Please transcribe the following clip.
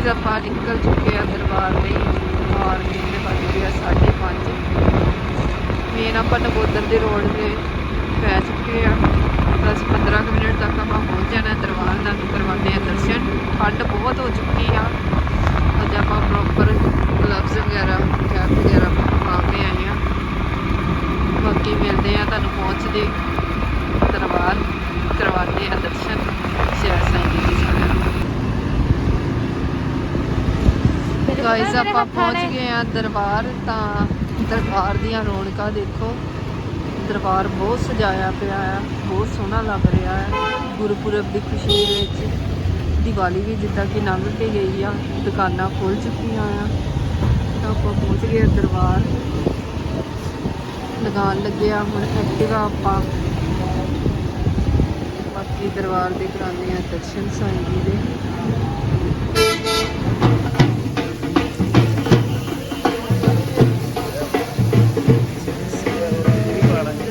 Guys ਆਪਾਂ ਨਿਕਲ ਚੁੱਕੇ ਆ ਦਰਬਾਰ ਲਈ। ਮਾਰਨਿੰਗ ਦੇ ਵੱਜ ਗਏ ਆ 5:30 ਮੇਨ ਆਪਾਂ ਨਗੋਦਰ ਦੇ ਰੋਡ ਤੇ ਪੈ ਚੁੱਕੇ ਆ 10-15 ਮਿੰਟ ਤੱਕ ਆਪਾਂ ਪਹੁੰਚ ਜਾਣਾ ਦਰਬਾਰ ਦਾ। ਕਰਵਾਉਂਦੇ ਆ ਦਰਸ਼ਨ ਠੰਡ ਬਹੁਤ ਹੋ ਚੁੱਕੀ ਆ। ਅੱਜ ਆਪਾਂ ਪ੍ਰੋਪਰ ਗਲਵਸ ਵਗੈਰਾ ਕੈਪ ਵਗੈਰਾ ਪਾ ਕੇ ਆਏ ਆ ਬਾਕੀ ਮਿਲਦੇ ਆ ਤੁਹਾਨੂੰ ਪਹੁੰਚਦੇ ਦਰਬਾਰ ਕਰਵਾਉਂਦੇ ਆ ਦਰਸ਼ਨ ਜੈ ਸਾਈਂ ਜੀ ਦੀ ਸਾਰਿਆਂ ਨੂੰ ਗਾਇਸ ਆਪਾਂ ਪਹੁੰਚ ਗਏ ਆ ਦਰਬਾਰ, ਤਾਂ ਦਰਬਾਰ ਦੀਆਂ ਰੌਣਕਾਂ ਦੇਖੋ। ਦਰਬਾਰ ਬਹੁਤ ਸਜਾਇਆ ਪਿਆ ਆ, ਬਹੁਤ ਸੋਹਣਾ ਲੱਗ ਰਿਹਾ ਹੈ ਗੁਰਪੁਰਬ ਦੀ ਖੁਸ਼ੀ ਵਿੱਚ ਦੀਵਾਲੀ ਵੀ ਜਿੱਦਾਂ ਕਿ ਲੰਘ ਕੇ ਗਈ ਆ, ਦੁਕਾਨਾਂ ਖੁੱਲ ਚੁੱਕੀਆਂ ਆ। ਤਾਂ ਆਪਾਂ ਪਹੁੰਚ ਗਏ ਆ ਦਰਬਾਰ। ਲਗਾਉਣ ਲੱਗਿਆ ਹੁਣ ਐਕਟਿਵਾ ਆਪਾਂ। ਬਾਕੀ ਦਰਬਾਰ ਦੇ ਕਰਾਉਂਦੇ ਆ ਦਰਸ਼ਨ ਸਾਈਂ ਜੀ ਦੇ।